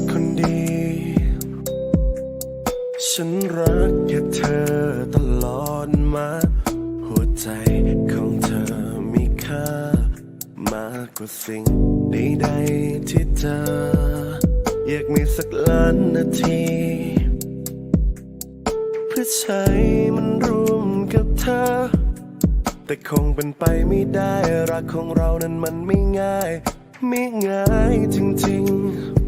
ดคนดี ฉันรักแค่เธอตลอดมา หัวใจของเธอมีค่า มากกว่าสิ่งใดๆที่เธออยากมีสักล้านนาทีเพื่อใช้มันร่วมกับเธอ แต่คงเป็นไปไม่ได้รักของเรานั้นมันไม่ง่าย ไม่ง่ายจริงๆ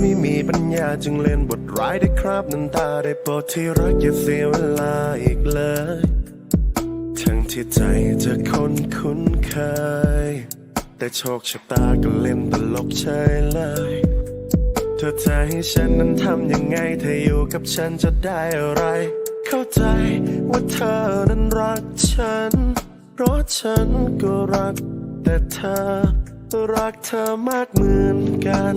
ไม่มีปัญญาจึงเล่นบทร้ายได้ครับน้ำตาได้โปรดที่รักอย่าเสียเวลาอีกเลย ทั้งที่ใจจะคนคุ้นเคย แต่โชคชะตาก็เล่นตลกเฉยเลยเธอจะให้ฉันนั้นทำยังไงเธออยู่กับฉันจะได้อะไร เข้าใจว่าเธอนั้นรักฉัน เพราะฉันก็รัก แต่เธอรักเธอมากเหมือนกัน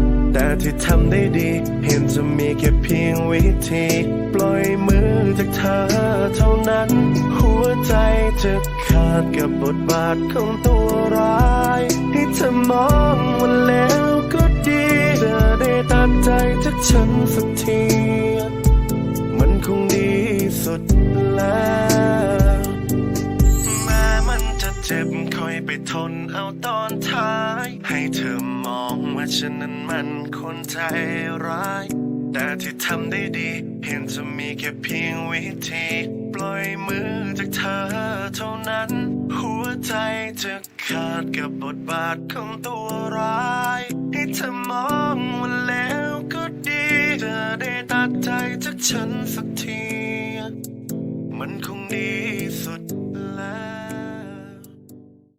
แต่ที่ทำได้ดี เห็นจะมีแค่เพียงวิธี ปล่อยมือจากเธอเท่านั้น หัวใจจะขาดกับบทบาทของตัวร้ายที่เธอมองวันแล้วก็ดีเธอได้ตัดใจจากฉันสักที ทนเอาตอนท้าย ให้เธอมองว่าฉันนั้นมันคนใจร้าย แต่ที่ทำได้ดี เห็นจะมีแค่เพียงวิธี ปล่อยมือจากเธอเท่านั้น หัวใจจะขาดกับบทบาทของตัวร้าย ให้เธอมองว่าแล้วก็ดีเธอได้ตัดใจจากฉันสักที มันคงดี